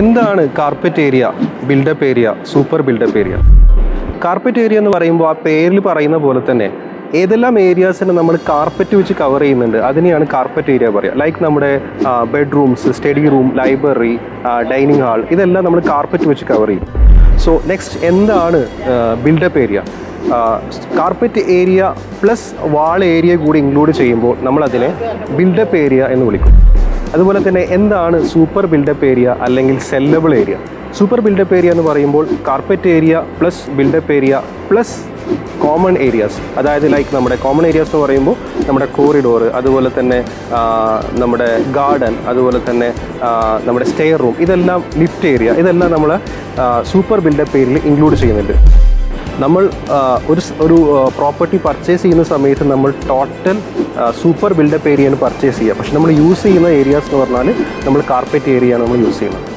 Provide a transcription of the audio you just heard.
എന്താണ് carpet area built up area super built up area carpet area എന്ന് പറയുമ്പോൾ ആ പേരിൽ പറയുന്ന പോലെ തന്നെ ഏതെല്ലാം ഏരിയാസിനെ നമ്മൾ കാർപ്പറ്റ് വെച്ച് കവർ ചെയ്യുന്നുണ്ട് അതിനെയാണ് കാർപ്പറ്റ് ഏരിയ പറയുക. ലൈക്ക് നമ്മുടെ bedrooms study room library dining hall ഇതെല്ലാം നമ്മൾ കാർപ്പറ്റ് വെച്ച് കവർ ചെയ്യും. സോ നെക്സ്റ്റ് എന്താണ് built up area carpet area plus wall area കൂടി ഇൻക്ലൂഡ് ചെയ്യുമ്പോൾ നമ്മളതിനെ ബിൽഡപ്പ് ഏരിയ എന്ന് വിളിക്കും. അതുപോലെ തന്നെ എന്താണ് സൂപ്പർ ബിൽഡപ്പ് ഏരിയ അല്ലെങ്കിൽ saleable area super built up area എന്ന് പറയുമ്പോൾ carpet area plus built up area plus common areas അതായത് ലൈക്ക് നമ്മുടെ കോമൺ ഏരിയാസ് എന്ന് പറയുമ്പോൾ നമ്മുടെ കോറിഡോർ അതുപോലെ തന്നെ നമ്മുടെ ഗാർഡൻ അതുപോലെ തന്നെ നമ്മുടെ സ്റ്റെയർ റൂം ഇതെല്ലാം ലിഫ്റ്റ് ഏരിയ ഇതെല്ലാം നമ്മൾ സൂപ്പർ ബിൽഡപ്പ് ഏരിയയിൽ ഇൻക്ലൂഡ് ചെയ്യുന്നുണ്ട്. നമ്മൾ ഒരു ഒരു പ്രോപ്പർട്ടി പർച്ചേസ് ചെയ്യുന്ന സമയത്ത് നമ്മൾ ടോട്ടൽ സൂപ്പർ ബിൽഡപ്പ് ഏരിയയാണ് പർച്ചേസ് ചെയ്യുക. പക്ഷെ നമ്മൾ യൂസ് ചെയ്യുന്ന ഏരിയാസ് എന്ന് പറഞ്ഞാൽ നമ്മൾ കാർപ്പറ്റ് ഏരിയയാണ് നമ്മൾ യൂസ് ചെയ്യുന്നത്.